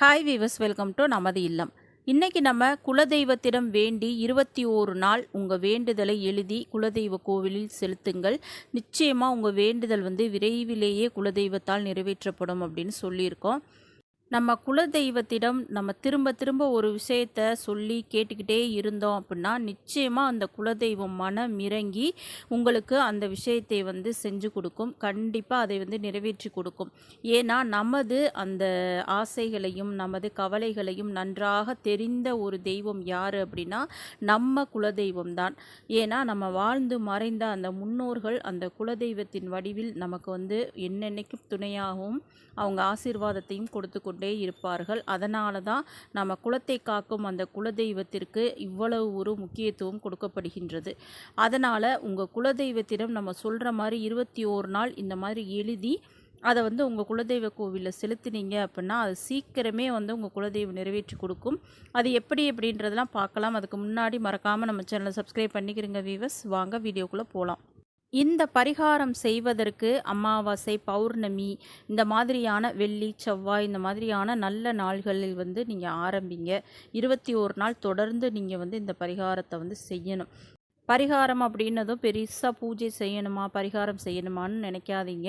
Hi viewers welcome to நமது இல்லம். இன்றைக்கி நம்ம குலதெய்வத்திடம் வேண்டி இருபத்தி ஓரு நாள் உங்கள் வேண்டுதலை எழுதி குலதெய்வ கோவிலில் செலுத்துங்கள். நிச்சயமாக உங்கள் வேண்டுதல் வந்து விரைவிலேயே குலதெய்வத்தால் நிறைவேற்றப்படும் அப்படின்னு சொல்லியிருக்கோம். நம்ம குலதெய்வத்திடம் நம்ம திரும்ப திரும்ப ஒரு விஷயத்த சொல்லி கேட்டுக்கிட்டே இருந்தோம் அப்படின்னா நிச்சயமாக அந்த குலதெய்வம் மனம் இறங்கி உங்களுக்கு அந்த விஷயத்தை வந்து செஞ்சு கொடுக்கும். கண்டிப்பாக அதை வந்து நிறைவேற்றி கொடுக்கும். ஏன்னா நமது அந்த ஆசைகளையும் நமது கவலைகளையும் நன்றாக தெரிந்த ஒரு தெய்வம் யார் அப்படின்னா நம்ம குலதெய்வம் தான். ஏன்னா நம்ம வாழ்ந்து மறைந்த அந்த முன்னோர்கள் அந்த குலதெய்வத்தின் வடிவில் நமக்கு வந்து என்னென்னைக்கும் துணையாகவும் அவங்க ஆசீர்வாதத்தையும் கொடுத்து கொண்டு இருப்பார்கள். அதனால தான் நம்ம குலத்தை காக்கும் அந்த குலதெய்வத்திற்கு இவ்வளவு ஒரு முக்கியத்துவம் கொடுக்கப்படுகின்றது. அதனால் உங்கள் குலதெய்வத்திடம் நம்ம சொல்கிற மாதிரி இருபத்தி ஓரு நாள் இந்த மாதிரி எழுதி அதை வந்து உங்கள் குலதெய்வ கோவிலில் செலுத்தினீங்க அப்படின்னா அது சீக்கிரமே வந்து உங்கள் குலதெய்வம் நிறைவேற்றி கொடுக்கும். அது எப்படி அப்படின்றதெல்லாம் பார்க்கலாம். அதுக்கு முன்னாடி மறக்காமல் நம்ம சேனலை சப்ஸ்கிரைப் பண்ணிக்கிறங்க வீவர்ஸ் வாங்க வீடியோக்குள்ளே போகலாம் இந்த பரிகாரம் செய்வதற்கு அமாவாசை பௌர்ணமி இந்த மாதிரியான வெள்ளி செவ்வாய் இந்த மாதிரியான நல்ல நாள்களில் வந்து நீங்கள் ஆரம்பிங்க. இருபத்தி ஒரு நாள் தொடர்ந்து நீங்கள் வந்து இந்த பரிகாரத்தை வந்து செய்யணும். பரிகாரம் அப்படின்னதும் பெருசாக பூஜை செய்யணுமா பரிகாரம் செய்யணுமான்னு நினைக்காதீங்க.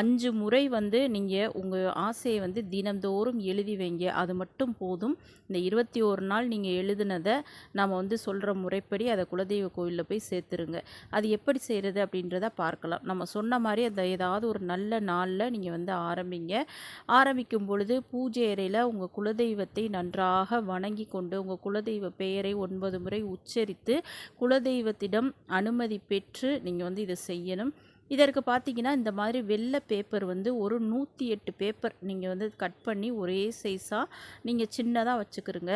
அஞ்சு முறை வந்து நீங்கள் உங்கள் ஆசையை வந்து தினந்தோறும் எழுதி வைங்க. அது மட்டும் போதும். இந்த இருபத்தி ஒரு நாள் நீங்கள் எழுதுனதை நம்ம வந்து சொல்கிற முறைப்படி அதை குலதெய்வ கோயிலில் போய் சேர்த்துருங்க. அது எப்படி செய்கிறது அப்படின்றத பார்க்கலாம். நம்ம சொன்ன மாதிரி அந்த ஏதாவது ஒரு நல்ல நாளில் நீங்கள் வந்து ஆரம்பிங்க. ஆரம்பிக்கும் பொழுது பூஜை அறையில் உங்கள் குலதெய்வத்தை நன்றாக வணங்கி கொண்டு உங்கள் குலதெய்வ பெயரை ஒன்பது முறை உச்சரித்து குலதெய்வ தெய்வத்திடம் அனுமதி பெற்று நீங்கள் வந்து இதை செய்யணும். இதற்கு பார்த்தீங்கன்னா இந்த மாதிரி வெள்ளை பேப்பர் வந்து ஒரு நூற்றி எட்டு பேப்பர் நீங்கள் வந்து கட் பண்ணி ஒரே சைஸாக நீங்கள் சின்னதாக வச்சுக்கிறோங்க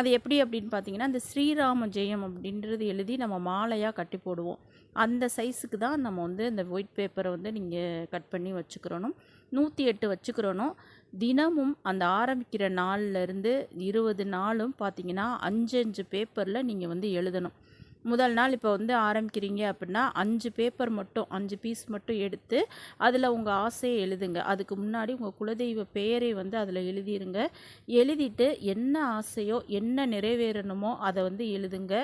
அது எப்படி அப்படின்னு பார்த்தீங்கன்னா இந்த ஸ்ரீராம ஜெயம் அப்படின்றது எழுதி நம்ம மாலையாக கட்டி போடுவோம். அந்த சைஸுக்கு தான் நம்ம வந்து இந்த ஒயிட் பேப்பரை வந்து நீங்கள் கட் பண்ணி வச்சுக்கிறணும். நூற்றி எட்டு வச்சுக்கிறணும். தினமும் அந்த ஆரம்பிக்கிற நாள்லேருந்து இருபது நாளும் பார்த்தீங்கன்னா அஞ்சு அஞ்சு பேப்பரில் நீங்கள் வந்து எழுதணும். முதல் நாள் இப்போ வந்து ஆரம்பிக்கிறீங்க அப்படின்னா அஞ்சு பேப்பர் மட்டும் அஞ்சு பீஸ் மட்டும் எடுத்து அதில் உங்கள் ஆசையை எழுதுங்க. அதுக்கு முன்னாடி உங்கள் குலதெய்வ பெயரை வந்து அதில் எழுதிருங்க. எழுதிட்டு என்ன ஆசையோ என்ன நிறைவேறணுமோ அதை வந்து எழுதுங்க.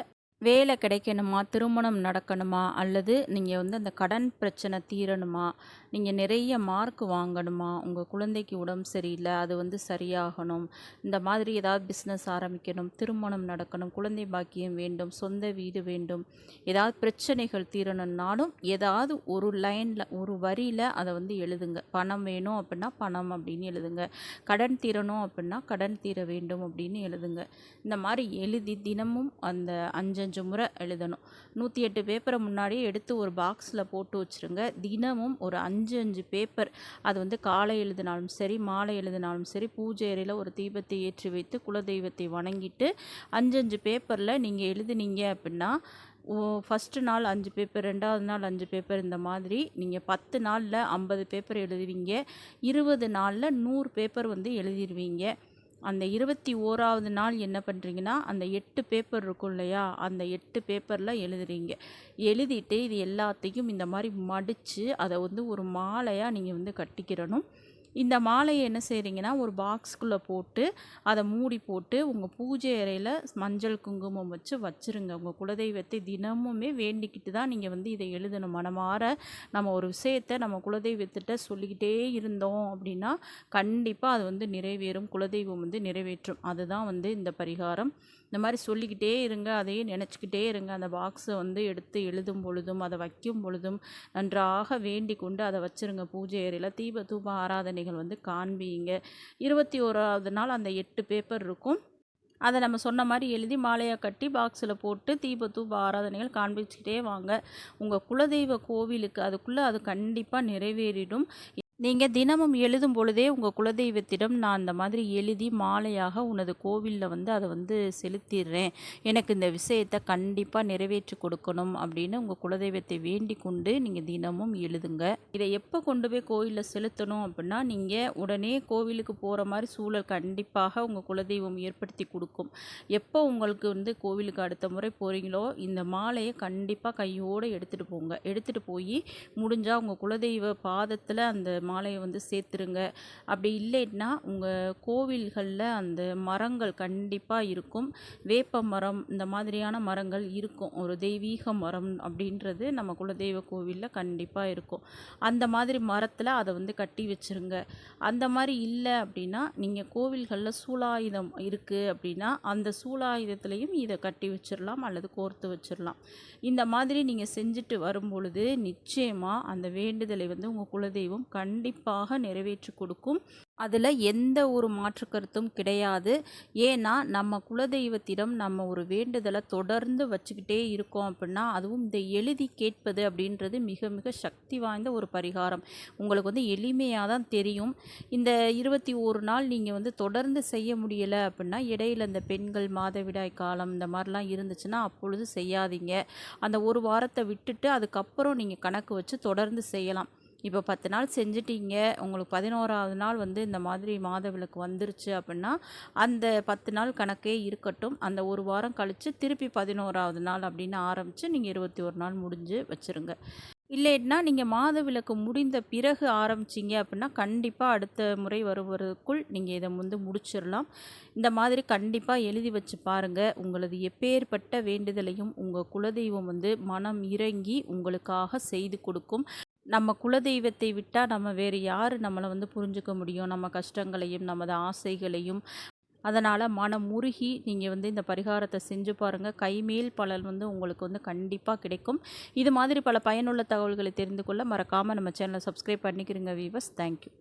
வேலை கிடைக்கணுமா திருமணம் நடக்கணுமா அல்லது நீங்கள் வந்து அந்த கடன் பிரச்சனை தீரணுமா நீங்கள் நிறைய மார்க் வாங்கணுமா உங்கள் குழந்தைக்கு உடம்பு சரியில்லை அது வந்து சரியாகணும் இந்த மாதிரி ஏதாவது பிஸ்னஸ் ஆரம்பிக்கணும் திருமணம் நடக்கணும் குழந்தை பாக்கியம் வேண்டும் சொந்த வீடு வேண்டும் ஏதாவது பிரச்சனைகள் தீரணும்னாலும் ஏதாவது ஒரு லைனில் ஒரு வரியில் அதை வந்து எழுதுங்க. பணம் வேணும் அப்படின்னா பணம் அப்படின்னு எழுதுங்க. கடன் தீரணும் அப்படின்னா கடன் தீர வேண்டும் அப்படின்னு எழுதுங்க. இந்த மாதிரி எழுதி தினமும் அந்த அஞ்சு அஞ்சு முறை எழுதணும். நூற்றி எட்டு பேப்பரை முன்னாடியே எடுத்து ஒரு பாக்ஸில் போட்டு வச்சுருங்க. தினமும் ஒரு அஞ்சு அஞ்சு பேப்பர் அது வந்து காலை எழுதினாலும் சரி மாலை எழுதினாலும் சரி பூஜை அறையில் ஒரு தீபத்தை ஏற்றி வைத்து குலதெய்வத்தை வணங்கிட்டு அஞ்சு அஞ்சு பேப்பரில் நீங்கள் எழுதுனீங்க அப்படின்னா ஃபஸ்ட்டு நாள் அஞ்சு பேப்பர் ரெண்டாவது நாள் அஞ்சு பேப்பர் இந்த மாதிரி நீங்கள் பத்து நாளில் ஐம்பது பேப்பர் எழுதுவீங்க. இருபது நாளில் நூறு பேப்பர் வந்து எழுதிடுவீங்க அந்த இருபத்தி ஓராவது நாள் என்ன பண்ணுறீங்கன்னா அந்த எட்டு பேப்பர் இருக்கும் இல்லையா? அந்த எட்டு பேப்பரில் எழுதுறீங்க. எழுதிட்டு இது எல்லாத்தையும் இந்த மாதிரி மடித்து அதை வந்து ஒரு மாலையாக நீங்கள் வந்து கட்டிக்கிறணும். இந்த மாலையை என்ன செய்கிறீங்கன்னா ஒரு பாக்ஸ்குள்ளே போட்டு அதை மூடி போட்டு உங்கள் பூஜை அறையில் மஞ்சள் குங்குமம் வச்சு வச்சுருங்க. உங்கள் குலதெய்வத்தை தினமுமே வேண்டிக்கிட்டு தான் நீங்கள் வந்து இதை எழுதணும். மனமாற நம்ம ஒரு விஷயத்தை நம்ம குலதெய்வத்திட்ட சொல்லிக்கிட்டே இருந்தோம் அப்படின்னா கண்டிப்பாக அது வந்து நிறைவேறும். குலதெய்வம் வந்து நிறைவேற்றும். அதுதான் வந்து இந்த பரிகாரம். இந்த மாதிரி சொல்லிக்கிட்டே இருங்க. அதையே நினச்சிக்கிட்டே இருங்க. அந்த பாக்ஸை வந்து எடுத்து எழுதும் பொழுதும் அதை வைக்கும் பொழுதும் நன்றாக வேண்டி கொண்டு அதை வச்சுருங்க. பூஜை அறையில் தீப தூப ஆராதனைகள் வந்து காண்பிங்க. இருபத்தி ஓராவது நாள் அந்த எட்டு பேப்பர் இருக்கும். அதை நம்ம சொன்ன மாதிரி எழுதி மாலையாக கட்டி பாக்ஸில் போட்டு தீப ஆராதனைகள் காண்பிச்சுக்கிட்டே வாங்க. உங்கள் குலதெய்வ கோவிலுக்கு அதுக்குள்ளே அது கண்டிப்பாக நிறைவேறிடும். நீங்கள் தினமும் எழுதும் பொழுதே உங்கள் குலதெய்வத்திடம் நான் அந்த மாதிரி எழுதி மாலையாக உனது கோவிலில் வந்து அதை வந்து செலுத்திடுறேன். எனக்கு இந்த விஷயத்தை கண்டிப்பாக நிறைவேற்றி கொடுக்கணும் அப்படின்னு உங்கள் குலதெய்வத்தை வேண்டி கொண்டு நீங்கள் தினமும் எழுதுங்க. இதை எப்போ கொண்டு போய் கோவிலில் செலுத்தணும் அப்படின்னா நீங்கள் உடனே கோவிலுக்கு போகிற மாதிரி சூழல் கண்டிப்பாக உங்கள் குலதெய்வம் ஏற்படுத்தி கொடுக்கும். எப்போ உங்களுக்கு வந்து கோவிலுக்கு அடுத்த முறை போகிறீங்களோ இந்த மாலையை கண்டிப்பாக கையோடு எடுத்துகிட்டு போங்க. எடுத்துகிட்டு போய் முடிஞ்சால் உங்கள் குலதெய்வ பாதத்தில் அந்த மாலையை வந்து சேர்த்துருங்க. அப்படி இல்லைன்னா உங்கள் கோவில்களில் அந்த மரங்கள் கண்டிப்பாக இருக்கும். வேப்ப மரம் இந்த மாதிரியான மரங்கள் இருக்கும். ஒரு தெய்வீக மரம் அப்படின்றது நம்ம குலதெய்வ கோவிலில் கண்டிப்பாக இருக்கும். அந்த மாதிரி மரத்தில் அதை வந்து கட்டி வச்சுருங்க. அந்த மாதிரி இல்லை அப்படின்னா நீங்கள் கோவில்களில் சூலாயுதம் இருக்குது அப்படின்னா அந்த சூலாயுதத்துலேயும் இதை கட்டி வச்சிடலாம் அல்லது கோர்த்து வச்சிடலாம் இந்த மாதிரி நீங்கள் செஞ்சுட்டு வரும் பொழுது நிச்சயமாக அந்த வேண்டுதலை வந்து உங்கள் குலதெய்வம் கண் கண்டிப்பாக நிறைவேற்றி கொடுக்கும். அதில் எந்த ஒரு மாற்று கருத்தும் கிடையாது. ஏன்னா நம்ம குலதெய்வத்திடம் நம்ம ஒரு வேண்டுதலை தொடர்ந்து வச்சுக்கிட்டே இருக்கோம் அப்படின்னா அதுவும் இந்த எழுதி கேட்பது அப்படின்றது மிக மிக சக்தி வாய்ந்த ஒரு பரிகாரம். உங்களுக்கு வந்து எளிமையாக தான் தெரியும். இந்த இருபத்தி ஒரு நாள் நீங்கள் வந்து தொடர்ந்து செய்ய முடியலை அப்படின்னா இடையில இந்த பெண்கள் மாதவிடாய் காலம் இந்த மாதிரிலாம் இருந்துச்சுன்னா அப்பொழுது செய்யாதீங்க. அந்த ஒரு வாரத்தை விட்டுட்டு அதுக்கப்புறம் நீங்கள் கணக்கு வச்சு தொடர்ந்து செய்யலாம். இப்போ பத்து நாள் செஞ்சிட்டீங்க உங்களுக்கு பதினோராவது நாள் வந்து இந்த மாதிரி மாதவிலக்கு வந்துருச்சு அப்படின்னா அந்த பத்து நாள் கணக்கே இருக்கட்டும். அந்த ஒரு வாரம் கழித்து திருப்பி பதினோராவது நாள் அப்படின்னு ஆரம்பித்து நீங்கள் இருபத்தி ஒரு நாள் முடிஞ்சு வச்சுருங்க. இல்லைன்னா நீங்கள் மாதவிலக்கு முடிந்த பிறகு ஆரம்பிச்சிங்க அப்படின்னா கண்டிப்பாக அடுத்த முறை வருவதற்குள் நீங்கள் இதை வந்து முடிச்சிடலாம். இந்த மாதிரி கண்டிப்பாக எழுதி வச்சு பாருங்கள் உங்களது எப்பேற்பட்ட வேண்டுதலையும் உங்கள் குலதெய்வம் வந்து மனம் இறங்கி உங்களுக்காக செய்து கொடுக்கும். நம்ம குலதெய்வத்தை விட்டால் நம்ம வேறு யார் நம்மளை வந்து புரிஞ்சுக்க முடியும்? நம்ம கஷ்டங்களையும் நமது ஆசைகளையும். அதனால் மனம் முருகி நீங்கள் வந்து இந்த பரிகாரத்தை செஞ்சு பாருங்கள் கைமேல் பலன் வந்து உங்களுக்கு வந்து கண்டிப்பாக கிடைக்கும். இது மாதிரி பல பயனுள்ள தகவல்களை தெரிந்து கொள்ள மறக்காமல் நம்ம சேனலை சப்ஸ்கிரைப் பண்ணிக்கிறீங்க வீவர்ஸ் தேங்க்யூ